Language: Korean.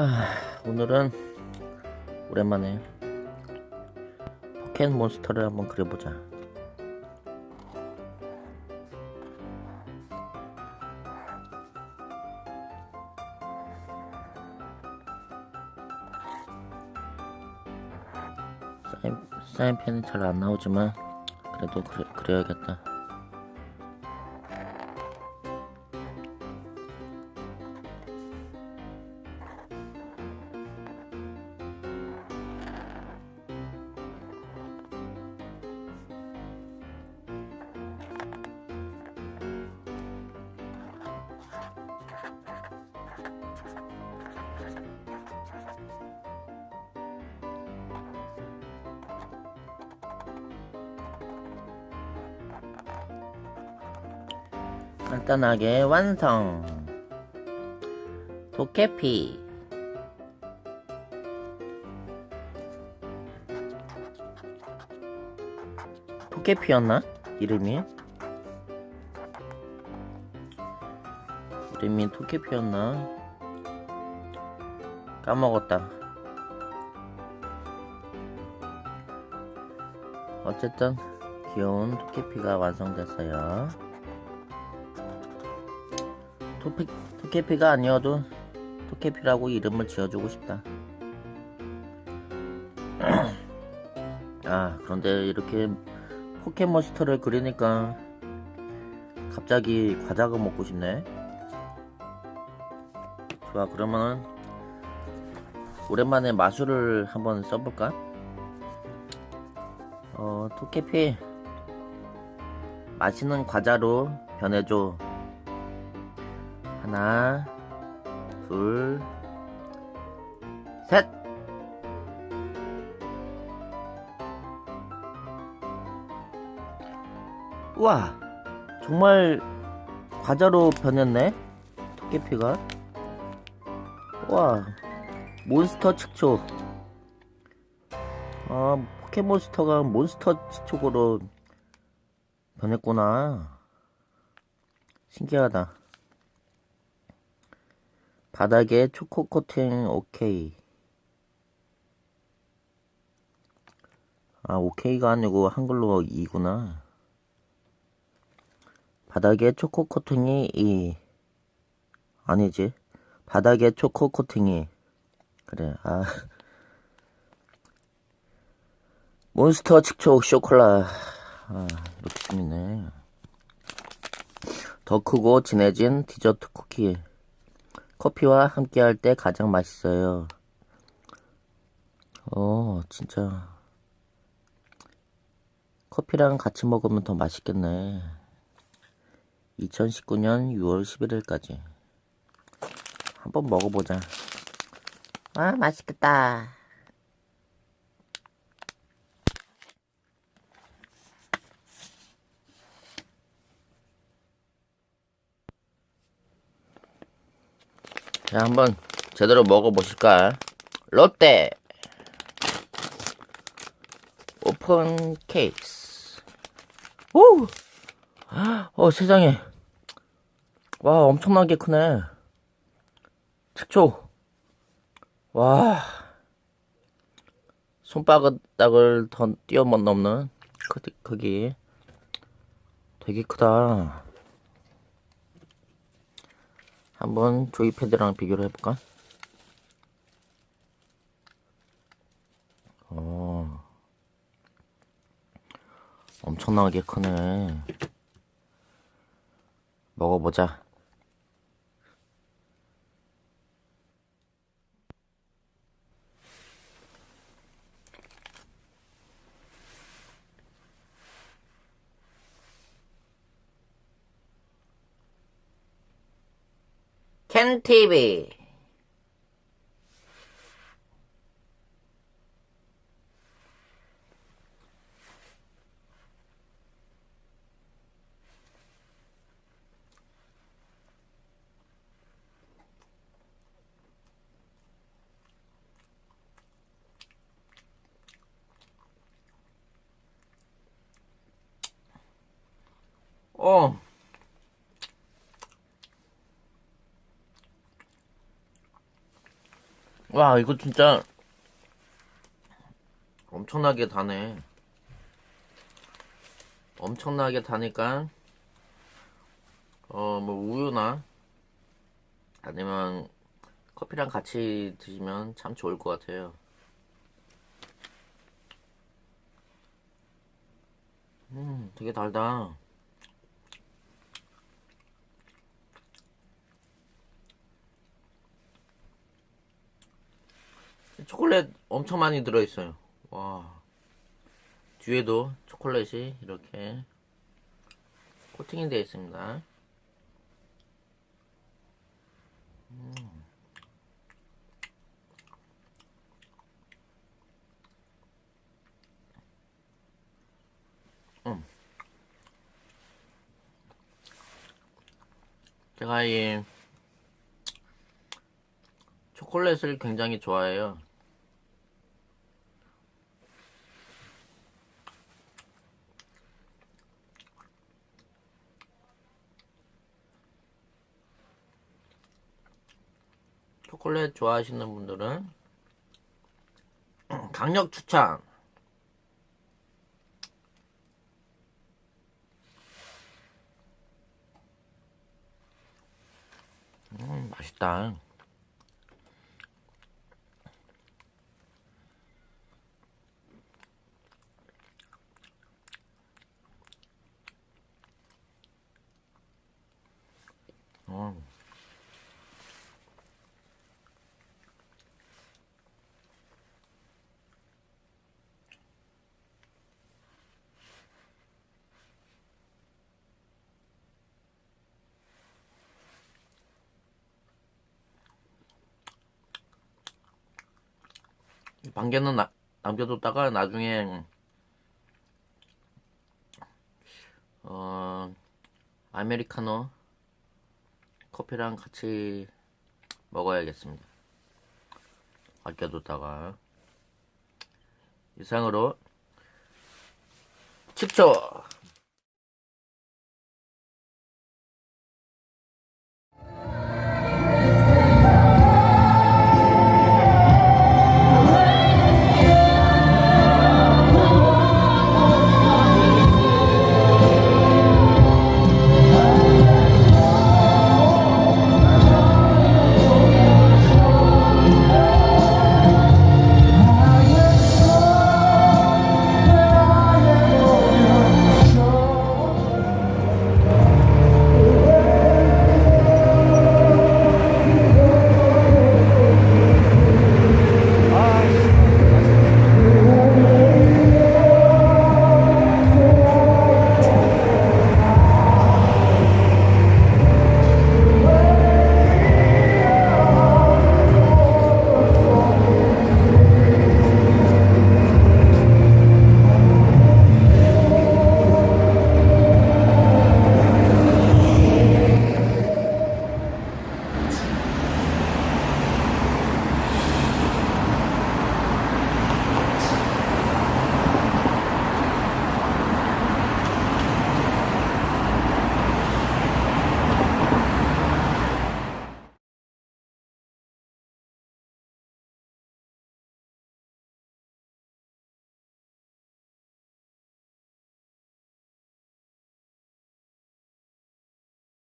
아, 오늘은 오랜만에 포켓몬스터를 한번 그려보자. 사인, 사인펜이 잘 안 나오지만 그래도 그래, 그려야겠다. 간단하게 완성. 도깨피. 도깨피였나? 이름이? 이름이 도깨피였나? 까먹었다. 어쨌든 귀여운 도깨피가 완성됐어요. 토피, 토끼피가 아니어도 토끼피라고 이름을 지어주고 싶다. 아, 그런데 이렇게 포켓몬스터를 그리니까 갑자기 과자가 먹고 싶네. 좋아, 그러면은 오랜만에 마술을 한번 써볼까? 어, 토끼피 맛있는 과자로 변해줘. 하나, 둘, 셋. 우와, 정말 과자로 변했네. 토끼피가. 우와, 몬스터 측촉. 아, 포켓몬스터가 몬스터 측촉으로 변했구나. 신기하다. 바닥에 초코 코팅 오케이. 아, 오케이가 아니고 한글로 이구나. 바닥에 초코 코팅이 이. 아니지. 바닥에 초코 코팅이. 그래, 아. 몬스터 측촉 쇼콜라. 아, 재밌네. 더 크고 진해진 디저트 쿠키. 커피와 함께 할 때 가장 맛있어요. 어, 진짜. 커피랑 같이 먹으면 더 맛있겠네. 2019년 6월 11일까지. 한번 먹어보자. 아, 맛있겠다. 자, 한번 제대로 먹어보실까? 롯데 오픈 케이스. 오! 어, 세상에. 와, 엄청나게 크네. 특초. 와. 손바닥을 더 뛰어넘는 크기, 크기. 되게 크다. 한번 조이패드랑 비교를 해볼까? 어, 엄청나게 크네. 먹어보자. 캔티비 어. 와, 이거 진짜 엄청나게 다네. 엄청나게 다니까, 어, 뭐, 우유나, 아니면 커피랑 같이 드시면 참 좋을 것 같아요. 음, 되게 달다. 초콜릿 엄청 많이 들어있어요. 와. 뒤에도 초콜릿이 이렇게 코팅이 되어 있습니다. 음. 음. 제가 이 초콜릿을 굉장히 좋아해요. 초콜릿 좋아하시는 분들은 강력 추천. 음, 맛있다. 음. 반개는 나- 남겨뒀다가 나중에 어 아메리카노 커피랑 같이 먹어야겠습니다. 아껴뒀다가 이상으로 10초